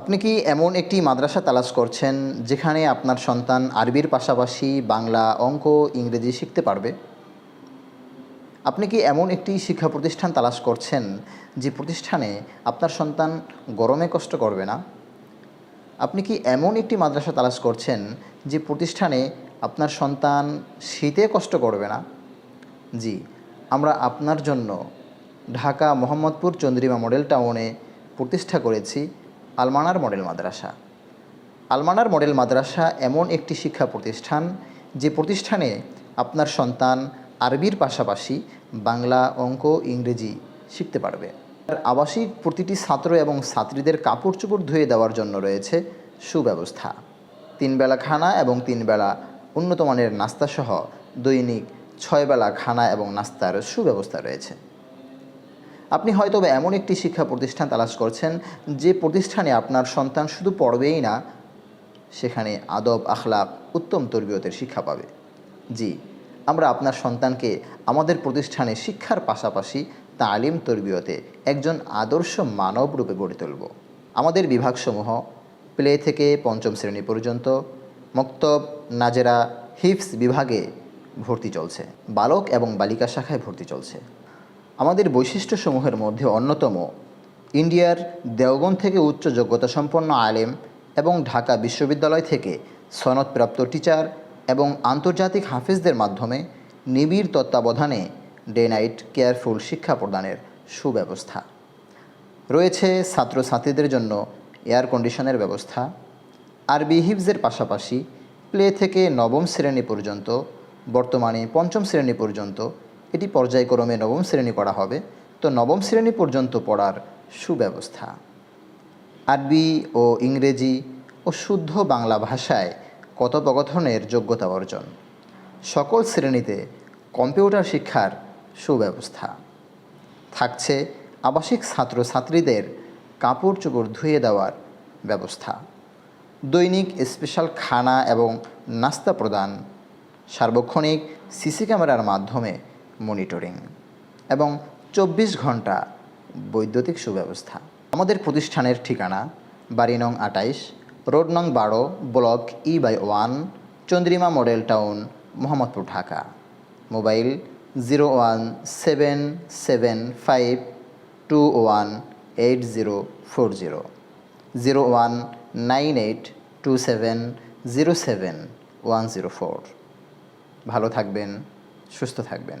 আপনি কি এমন একটি মাদ্রাসা তালাশ করছেন যেখানে আপনার সন্তান আরবির পাশাপাশি বাংলা অঙ্ক ইংরেজি শিখতে পারবে? আপনি কি এমন একটি শিক্ষা প্রতিষ্ঠান তালাশ করছেন যে প্রতিষ্ঠানে আপনার সন্তান গরমে কষ্ট করবে না? আপনি কি এমন একটি মাদ্রাসা তালাশ করছেন যে প্রতিষ্ঠানে আপনার সন্তান শীতে কষ্ট করবে না? জি, আমরা আপনার জন্য ঢাকা মোহাম্মদপুর চন্দ্রিমা মডেল টাউনে প্রতিষ্ঠা করেছি। আলমানার মডেল মাদ্রাসা। আলমানার মডেল মাদ্রাসা এমন একটি শিক্ষা প্রতিষ্ঠান যে প্রতিষ্ঠানে আপনার সন্তান আরবির পাশাপাশি বাংলা, অঙ্ক, ইংরেজি শিখতে পারবে। আবাসিক প্রতিটি ছাত্র এবং ছাত্রীদের কাপড় চোপড় ধুয়ে দেওয়ার জন্য রয়েছে সুব্যবস্থা। তিন বেলা খানা এবং তিন বেলা উন্নত মানের নাস্তাসহ দৈনিক ছয় বেলা খানা এবং নাস্তার সুব্যবস্থা রয়েছে। আপনি হয়তো এমন একটি শিক্ষা প্রতিষ্ঠান তালাশ করছেন, যে প্রতিষ্ঠানে আপনার সন্তান শুধু পড়বেই না, সেখানে আদব আখলাক উত্তম তরবিয়তের শিক্ষা পাবে। জি, আমরা আপনার সন্তানকে আমাদের প্রতিষ্ঠানে শিক্ষার পাশাপাশি তালিম তরবিয়তে একজন আদর্শ মানব রূপে গড়ে তুলব। আমাদের বিভাগসমূহ প্লে থেকে পঞ্চম শ্রেণি পর্যন্ত, মক্তব, নাজেরা হিফস বিভাগে ভর্তি চলছে। বালক এবং বালিকা শাখায় ভর্তি চলছে। আমাদের বৈশিষ্ট্যসমূহের মধ্যে অন্যতম ইন্ডিয়ার দেওবন থেকে উচ্চ যোগ্যতা সম্পন্ন আলেম এবং ঢাকা বিশ্ববিদ্যালয় থেকে সনদপ্রাপ্ত টিচার এবং আন্তর্জাতিক হাফিজদের মাধ্যমে নিবিড় তত্ত্বাবধানে ডে নাইট কেয়ারফুল শিক্ষা প্রদানের সুব্যবস্থা। রয়েছে ছাত্রছাত্রীদের জন্য এয়ার কন্ডিশনের ব্যবস্থা, আরবি হিফজের পাশাপাশি প্লে থেকে নবম শ্রেণি পর্যন্ত, বর্তমানে পঞ্চম শ্রেণি পর্যন্ত এটি পর্যায়ক্রমে নবম শ্রেণি করা হবে। তো নবম শ্রেণি পর্যন্ত পড়ার সুব্যবস্থা। আরবি ও ইংরেজি ও শুদ্ধ বাংলা ভাষায় কথোপকথনের যোগ্যতা অর্জন। সকল শ্রেণীতে কম্পিউটার শিক্ষার সুব্যবস্থা। থাকছে আবাসিক ছাত্রছাত্রীদের কাপড় চোপড় ধুয়ে দেওয়ার ব্যবস্থা। দৈনিক স্পেশাল খানা এবং নাস্তা প্রদান। সার্বক্ষণিক সিসি ক্যামেরার মাধ্যমে মনিটরিং এবং চব্বিশ ঘণ্টা বৈদ্যুতিক সুব্যবস্থা। আমাদের প্রতিষ্ঠানের ঠিকানা বাড়ি নং আটাইশ, রোড নং বারো, block E by one, Chandrima model town, Mohammadpur, Dhaka. Mobile zero one seven seven five two one eight zero four zero. Zero one nine eight two seven zero seven one zero four. ভালো থাকবেন, সুস্থ থাকবেন।